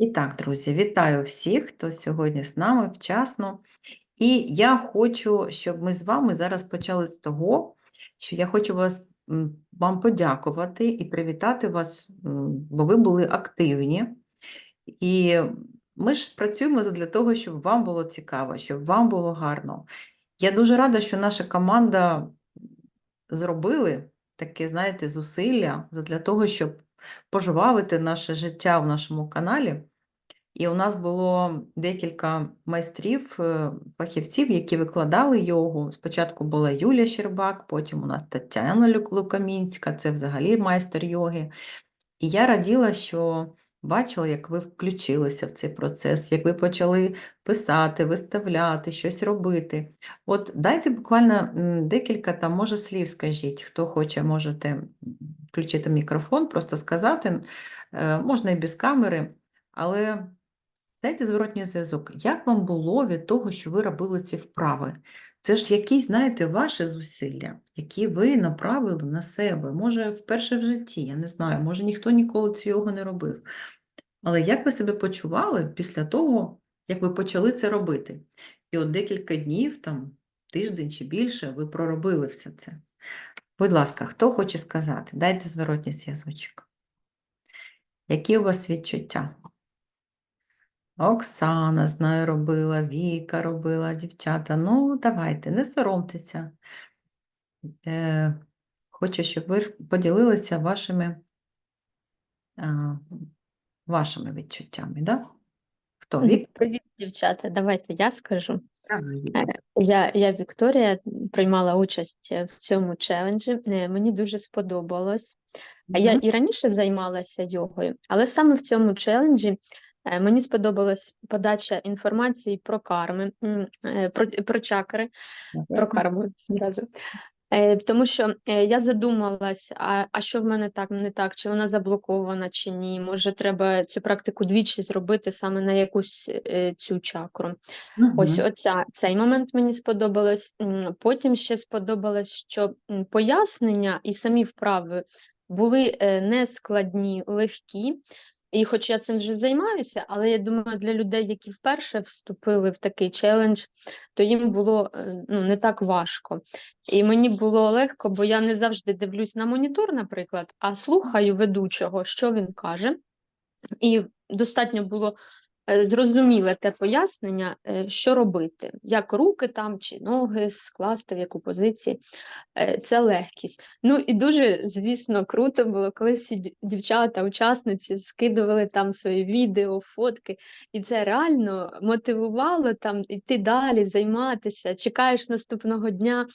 І так, друзі, вітаю всіх, хто сьогодні з нами вчасно. І я хочу, щоб ми з вами зараз почали з того, що я хочу вас, вам подякувати і привітати вас, бо ви були активні. І ми ж працюємо для того, щоб вам було цікаво, щоб вам було гарно. Я дуже рада, що наша команда зробили таке, знаєте, зусилля для того, щоб пожвавити наше життя в нашому каналі. І у нас було декілька майстрів, е, фахівців, які викладали йогу. Спочатку була Юлія Щербак, потім у нас Тетяна Лукамінська, це взагалі майстер йоги. І я раділа, що бачила, як ви включилися в цей процес, як ви почали писати, виставляти, щось робити. От дайте буквально декілька там, може, слів скажіть, хто хоче, можете включити мікрофон, просто сказати, Е, можна і без камери, але дайте зворотній зв'язок. Як вам було від того, що ви робили ці вправи? Це ж якісь, знаєте, ваші зусилля, які ви направили на себе. Може, вперше в житті, я не знаю, може ніхто ніколи цього не робив. Але як ви себе почували після того, як ви почали це робити? І от декілька днів, там, тиждень чи більше, ви проробили все це. Будь ласка, хто хоче сказати? Дайте зворотній зв'язочок. Які у вас відчуття? Оксана, знаю, робила, Віка робила, дівчата. Ну, давайте, не соромтеся. Е, хочу, щоб ви поділилися вашими, а, вашими відчуттями, да? Хто? Вік? Привіт, дівчата. Давайте я скажу. Я, я Вікторія приймала участь е, в цьому челенджі. Е, Мені дуже сподобалось. Я і раніше займалася йогою, але саме в цьому челенджі е, мені сподобалась подача інформації про карми, е, про, про чакри, про карму одразу. Е, Тому що е, я задумалась, а, а що в мене так не так, чи вона заблокована, чи ні. Може, треба цю практику двічі зробити саме на якусь е, цю чакру. Ось оця, цей момент мені сподобалось. Потім ще сподобалось, що пояснення і самі вправи були е, не складні, легкі. І хоч я цим вже займаюся, але я думаю, для людей, які вперше вступили в такий челендж, то їм було е, ну, не так важко. І мені було легко, бо я не завжди дивлюсь на монітор, наприклад, а слухаю ведучого, що він каже. І достатньо було зрозуміле те пояснення, е, що робити, як руки там чи ноги скласти, в яку позиції. Е, Це легкість. Ну і дуже, звісно, круто було, коли всі дівчата, учасниці скидували там свої відео, фотки, і це реально мотивувало там йти далі, займатися. Чекаєш наступного дня,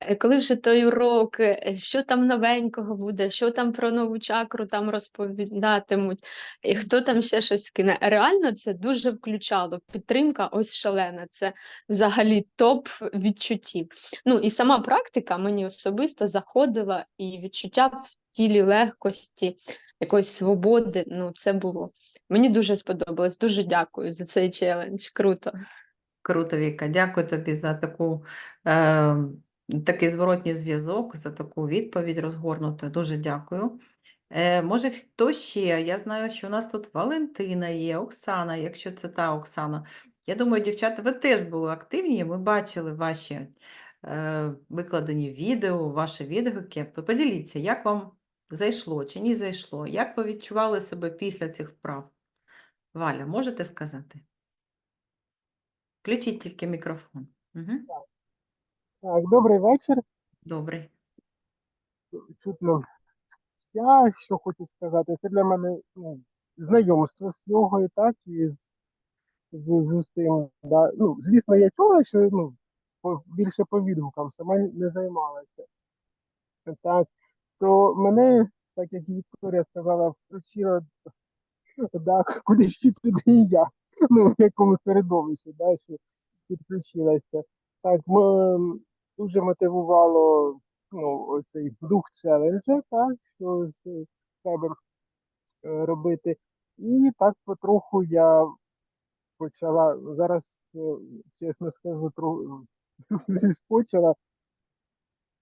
е, коли вже той урок, е, що там новенького буде, що там про нову чакру там розповідатимуть, і хто там ще щось кине. Реально це дуже включало. Підтримка ось шалена. Це взагалі топ відчуттів. Ну і сама практика мені особисто заходила, і відчуття в тілі легкості, якоїсь свободи. Ну, це було. Мені дуже сподобалось. Дуже дякую за цей челендж. Круто. Круто, Віка. Дякую тобі за таку, е, такий зворотній зв'язок, за таку відповідь розгорнуту. Дуже дякую. Е, може, хто ще? Я знаю, що у нас тут Валентина є, Оксана, якщо це та Оксана. Я думаю, дівчата, ви теж були активні, ми бачили ваші е, викладені відео, ваші відгуки. Поділіться, як вам зайшло чи не зайшло? Як ви відчували себе після цих вправ? Валя, можете сказати? Включіть тільки мікрофон. Угу. Так, добрий вечір. Добре. Чутно. Я що хочу сказати, це для мене ну, знайомство з йогою, так, і з, з, з усім. Да. Ну, звісно, я чула, що ну, по, більше по відгукам, сама не займалася. Так, то мене, так як Вікторія сказала, включила, да, куди ще туди і я. Ну, в якому середовищі, да, що підключилася. Так, м- дуже мотивувало ну, оцей дух челенджа, так, що з себе робити. І так потроху я почала, зараз, е, чесно скажу, трохи спочила,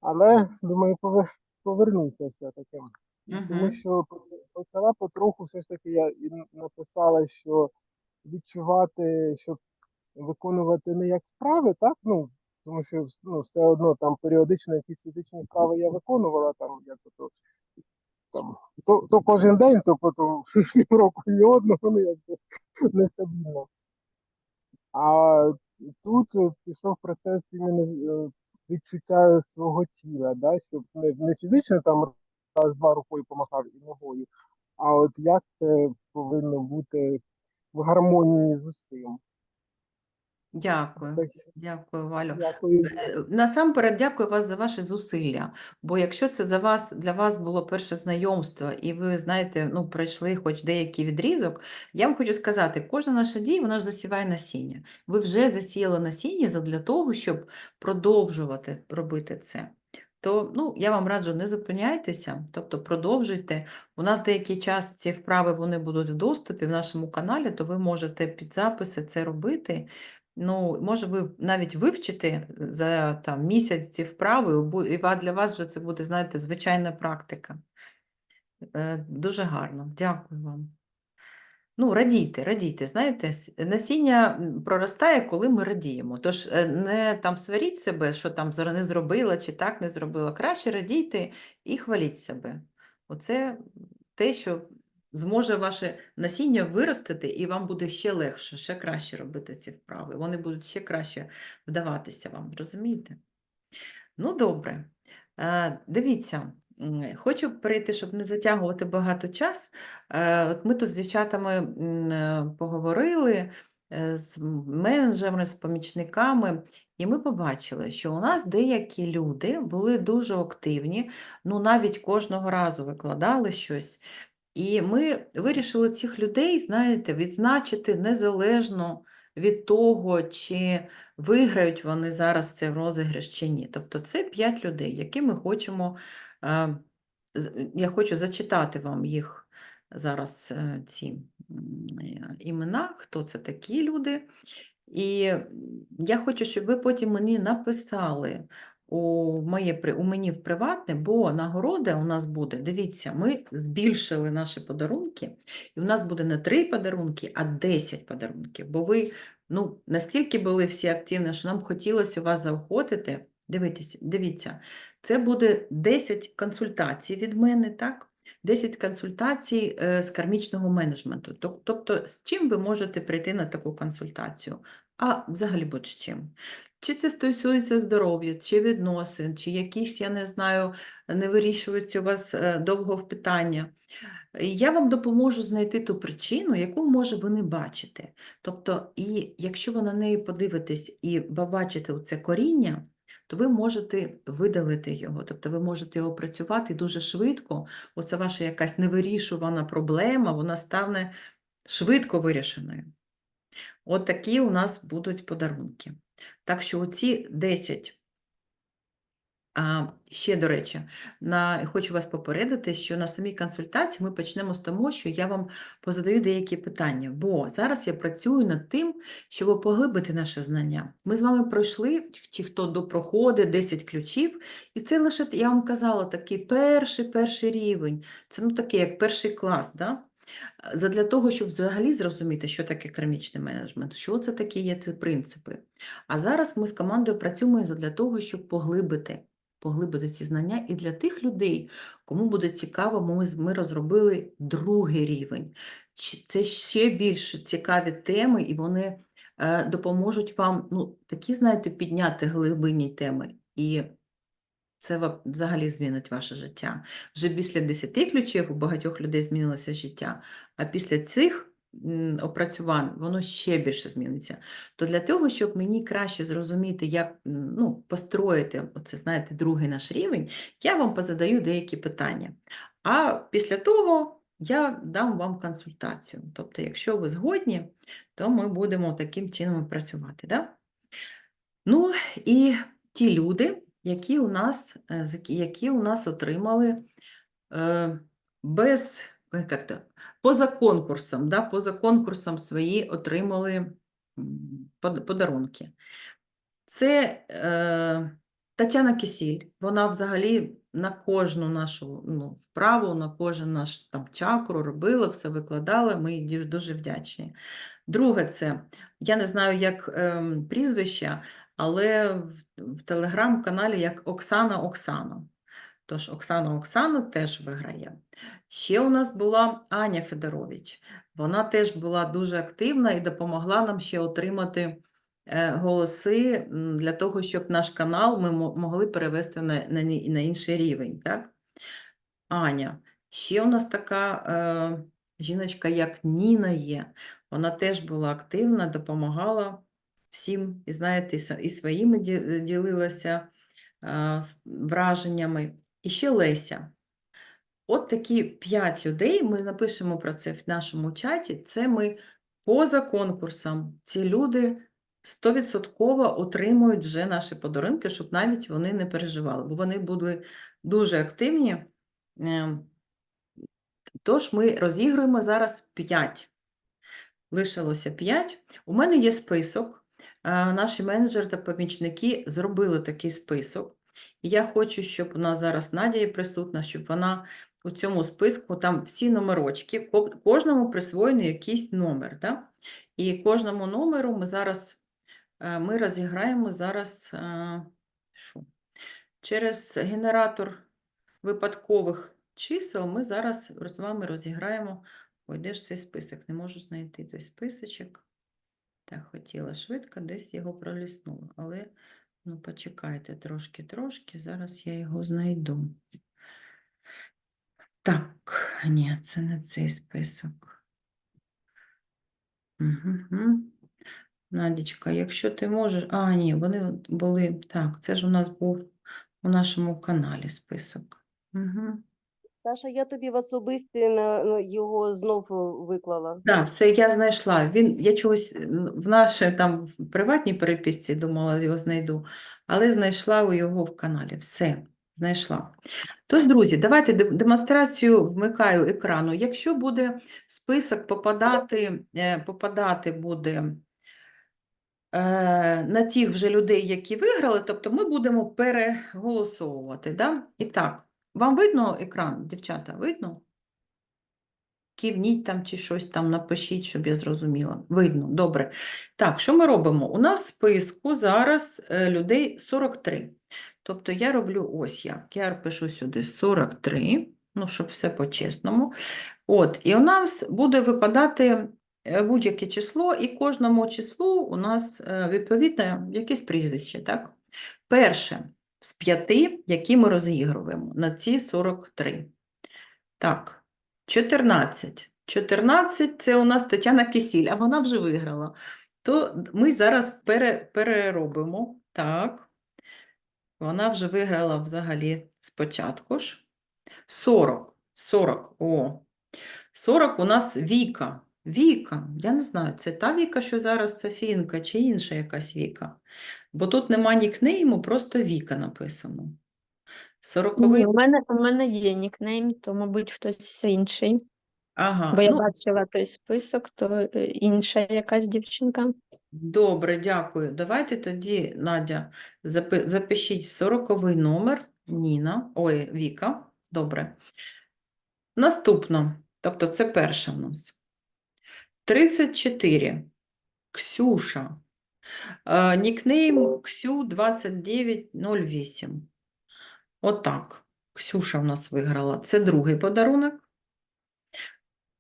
але думаю, пове- повернуся все-таки. Тому що почала потроху, все ж таки я і написала, що відчувати, щоб виконувати не як вправи, так? Ну, тому що ну, все одно там періодично якісь фізичні вправи я виконувала, там як то, там, то, то кожен день, то потім півроку ні одного, ну якби нестабільно. А тут е, пішов процес іменно е, відчуття свого тіла, да, щоб не, не фізично там раз-два рукою помахав і ногою, а от як це повинно бути в гармонії з усім. Дякую. Дякую, Валю. дякую. Е, Насамперед, дякую вас за ваші зусилля. Бо якщо це за вас, для вас було перше знайомство, і ви знаєте, ну, пройшли хоч деякий відрізок, я вам хочу сказати, кожна наша дія, вона ж засіває насіння. Ви вже засіяли насіння задля того, щоб продовжувати робити це. То ну, я вам раджу, не зупиняйтеся, тобто продовжуйте. У нас деякий час ці вправи вони будуть в доступі в нашому каналі, то ви можете під записи це робити. Ну, може, ви навіть вивчите за там, місяць ці вправи, і для вас вже це буде, знаєте, звичайна практика. Е, Дуже гарно, дякую вам. Ну, радійте, радійте. Знаєте, насіння проростає, коли ми радіємо. Тож е, не там сваріть себе, що там не зробила чи так не зробила. Краще радійте і хваліть себе. Оце те, що зможе ваше насіння виростити, і вам буде ще легше, ще краще робити ці вправи. Вони будуть ще краще вдаватися вам, розумієте? Ну, добре. Е, Дивіться, хочу перейти, щоб не затягувати багато час. Е, От ми тут з дівчатами е, поговорили з менеджерами, з помічниками, і ми побачили, що у нас деякі люди були дуже активні, ну навіть кожного разу викладали щось. І ми вирішили цих людей, знаєте, відзначити незалежно від того, чи виграють вони зараз цей розіграш чи ні. Тобто це 5 людей, які ми хочемо, е, я хочу зачитати вам їх зараз е, ці імена, хто це такі люди. І я хочу, щоб ви потім мені написали у, моє, у мені в приватне, бо нагорода у нас буде, дивіться, ми збільшили наші подарунки, і у нас буде не 3 подарунки, а 10 подарунків. Бо ви ну, настільки були всі активні, що нам хотілося вас заохотити. Дивіться, дивіться, це буде 10 консультацій від мене, так? 10 консультацій е, з кармічного менеджменту. Тоб- Тобто, з чим ви можете прийти на таку консультацію? А взагалі будь з чим. Чи це стосується здоров'я, чи відносин, чи якісь, я не знаю, не вирішуються у вас е, довго в питання. Я вам допоможу знайти ту причину, яку, може, ви не бачите. Тобто, і якщо ви на неї подивитесь і побачите це коріння, то ви можете видалити його, тобто ви можете його працювати дуже швидко. Оце ваша якась невирішувана проблема, вона стане швидко вирішеною. От такі у нас будуть подарунки. Так що оці 10 а, ще, до речі, на, хочу вас попередити, що на самій консультації ми почнемо з того, що я вам позадаю деякі питання, бо зараз я працюю над тим, щоб поглибити наше знання. Ми з вами пройшли, чи хто допроходить 10 ключів, і це лише, я вам казала, такий перший перший рівень. Це ну такий, як перший клас. Да? Задля того, щоб взагалі зрозуміти, що таке кармічний менеджмент, що це такі є ці принципи. А зараз ми з командою працюємо для того, щоб поглибити, поглибити ці знання. І для тих людей, кому буде цікаво, ми, ми розробили другий рівень. Це ще більш цікаві теми, і вони е, допоможуть вам ну, такі, знаєте, підняти глибинні теми. І це взагалі змінить ваше життя. Вже після 10 ключів у багатьох людей змінилося життя, а після цих опрацювань воно ще більше зміниться. То для того, щоб мені краще зрозуміти, як ну, построїти оце, знаєте, другий наш рівень, я вам позадаю деякі питання. А після того я дам вам консультацію. Тобто, якщо ви згодні, то ми будемо таким чином працювати. Да? Ну і ті люди, які у нас, е, які- у нас отримали е, без, е, як то, поза конкурсом, да, поза конкурсом свої отримали подарунки. Це е, Тетяна Кисіль, вона взагалі на кожну нашу ну, вправу, на кожен наш там чакру робила, все викладала. Ми їй дуже- вдячні. Друге, це я не знаю, як ем, прізвище, але в, телеграм-каналі як Оксана Оксана. Тож Оксана Оксана теж виграє. Ще у нас була Аня Федорович. Вона теж була дуже активна і допомогла нам ще отримати е, голоси для того, щоб наш канал ми могли перевести на, на, на інший рівень. Так? Аня. Ще у нас така е, жіночка, як Ніна є. Вона теж була активна, допомагала всім, і знаєте, і своїми ділилася враженнями. І ще Леся. От такі п'ять людей, ми напишемо про це в нашому чаті. Це ми поза конкурсом. Ці люди 100% отримують вже наші подарунки, щоб навіть вони не переживали, бо вони були дуже активні. Ем, Тож ми розігруємо зараз 5. Лишилося 5. У мене є список. Е, Наші менеджери та помічники зробили такий список. І я хочу, щоб у нас зараз Надя є присутня, щоб вона у цьому списку, там всі номерочки, кожному присвоєний якийсь номер. Да? І кожному номеру ми зараз е, ми розіграємо зараз е, що? через генератор випадкових чисел ми зараз з вами розіграємо. Ой, де ж цей список? Не можу знайти той списочок. Так, хотіла швидко, десь його проліснула. Але ну, почекайте трошки-трошки, зараз я його знайду. Так, ні, це не цей список. Угу. Надічка, якщо ти можеш. А, ні, вони були. Так, це ж у нас був у нашому каналі список. Угу. Саша, я тобі в особисті на його знов е, виклала. Так, все, я знайшла. Він, я чогось м, в нашій там в приватній переписці думала, його знайду, але знайшла у його в каналі. Все, знайшла. Тож, друзі, давайте де- демонстрацію вмикаю екрану. Якщо буде список попадати, е, попадати буде е, на тих вже людей, які виграли, тобто ми будемо переголосовувати. Да? І так, вам видно екран, дівчата, видно? Кивніть там чи щось там напишіть, щоб я зрозуміла. Видно, добре. Так, що ми робимо? У нас в списку зараз е, людей 43. Тобто я роблю ось як. Я пишу сюди 43, ну, щоб все по-чесному. От, і у нас буде випадати е, будь-яке число, і кожному числу у нас е, відповідне якесь прізвище, так? Перше з п'яти, які ми розігруємо на ці 43. Так, 14. 14 це у нас Тетяна Кисіль, а вона вже виграла. То ми зараз пере, переробимо. Так. Вона вже виграла взагалі спочатку ж. 40. 40. О. 40 у нас Віка. Віка. Я не знаю, це та Віка, що зараз Софінка, чи інша якась Віка. Бо тут нема нікнейму, просто Віка написано. Сороковий. У мене, у мене є нікнейм, то, мабуть, хтось інший. Ага. Бо я ну, бачила той список, то е, інша якась дівчинка. Добре, дякую. Давайте тоді, Надя, запи- запишіть 40 номер Ніна, ой, Віка. Добре. Наступно, тобто це перша в нас. 34. Ксюша. Е, Нікнейм Ксю2908. Отак. Ксюша в нас виграла. Це другий подарунок.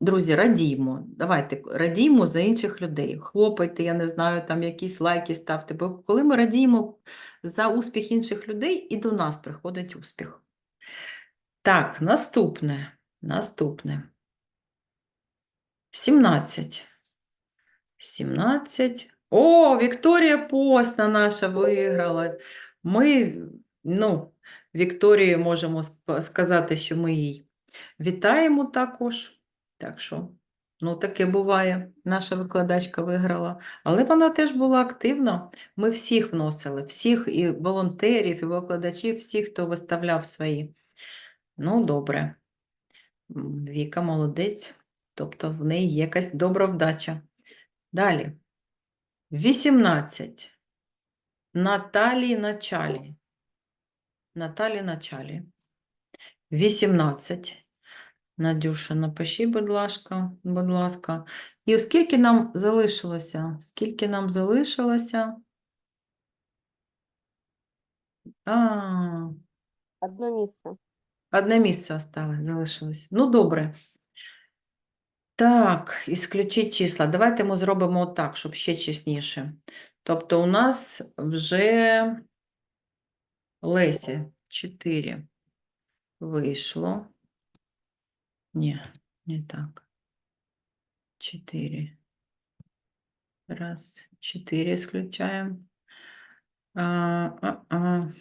Друзі, радіймо. Давайте радіймо за інших людей. Хлопайте, я не знаю, там якісь лайки ставте. Бо коли ми радіємо за успіх інших людей, і до нас приходить успіх. Так, наступне. Наступне. 17. 17. О, Вікторія Постна наша виграла. Ми, ну, Вікторії можемо сказати, що ми їй вітаємо також. Так що, ну, таке буває. Наша викладачка виграла. Але вона теж була активна. Ми всіх вносили, всіх і волонтерів, і викладачів, всіх, хто виставляв свої. Ну, добре. Віка молодець. Тобто в неї є якась добра вдача. Далі. 18. Наталії Началі. Наталі Началі. 18. Надюша, напиши, будь ласка, будь ласка. І оскільки нам залишилося? Скільки нам залишилося? А, Одно місце. одне місце осталось, залишилось. Ну, добре. Так, ісключіть числа. Давайте ми зробимо так, щоб ще чесніше. Тобто у нас вже Лесі 4 вийшло. Ні, не так. 4. Раз, 4 исключаем. А, а, а.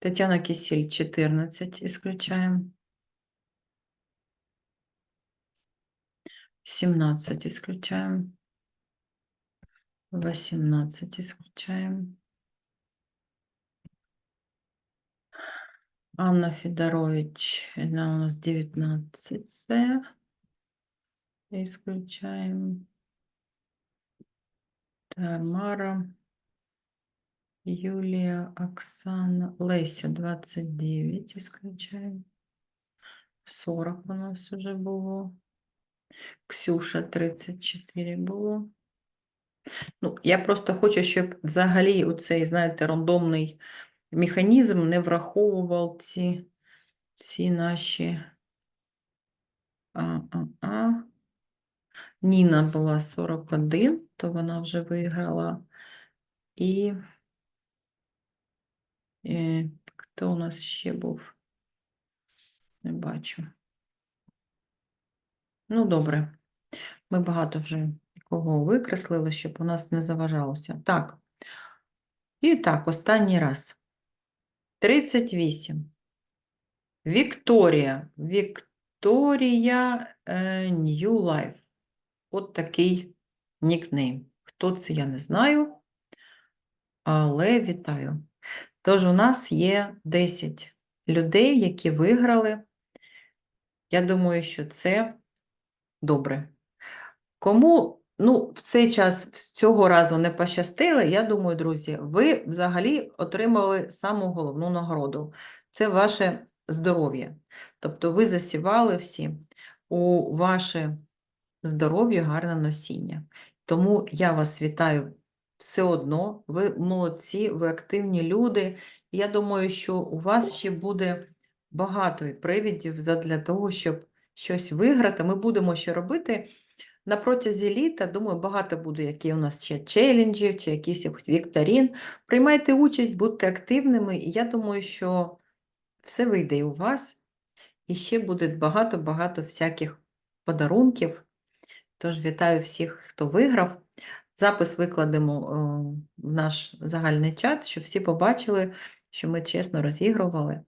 Татьяна Кисель 14 исключаем. 17 исключаем. 18 исключаем. Анна Федорович, она у нас 19 исключаем. Тамара, Юлия, Оксана, Леся 29 исключаем. 40 у нас уже было. Ксюша 34 було. Ну, я просто хочу, щоб взагалі оцей, знаєте, рандомний механізм не враховував ці, ці наші. А, а, а. Ніна була 41, то вона вже виграла. І хто у нас ще був? Не бачу. Ну, добре. Ми багато вже кого викреслили, щоб у нас не заважалося. Так. І так, останній раз. 38. Вікторія. Вікторія е, New Life. От такий нікнейм. Хто це, я не знаю, але вітаю. Тож у нас є 10 людей, які виграли. Я думаю, що це добре. Кому ну, в цей час з цього разу не пощастило, я думаю, друзі, ви взагалі отримали саму головну нагороду. Це ваше здоров'я. Тобто ви засівали всі у ваше здоров'я гарне носіння. Тому я вас вітаю все одно. Ви молодці, ви активні люди. Я думаю, що у вас ще буде багато привідів задля того, щоб щось виграти. Ми будемо ще робити. На протязі літа, думаю, багато буде, які у нас ще челенджів, чи якісь вікторін. Приймайте участь, будьте активними, і я думаю, що все вийде і у вас. І ще буде багато-багато всяких подарунків. Тож вітаю всіх, хто виграв. Запис викладемо е, в наш загальний чат, щоб всі побачили, що ми чесно розігрували.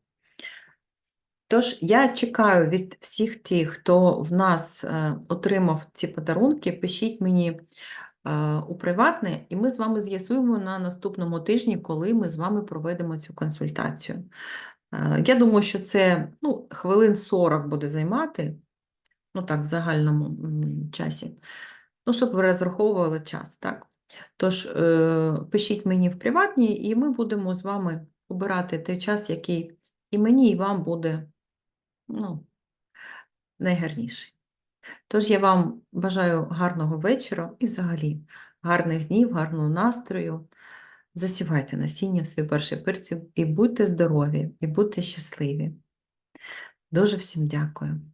Тож я чекаю від всіх тих, хто в нас е, отримав ці подарунки, пишіть мені е, у приватне, і ми з вами з'ясуємо на наступному тижні, коли ми з вами проведемо цю консультацію. Я думаю, що це ну, хвилин 40 буде займати, ну так, в загальному часі. Ну, щоб ви розраховували час, так? Тож, е, пишіть мені в приватній, і ми будемо з вами обирати той час, який і мені, і вам буде ну, найгарніший. Тож я вам бажаю гарного вечора і взагалі гарних днів, гарного настрою. Засівайте насіння в свій перший перцю і будьте здорові, і будьте щасливі. Дуже всім дякую.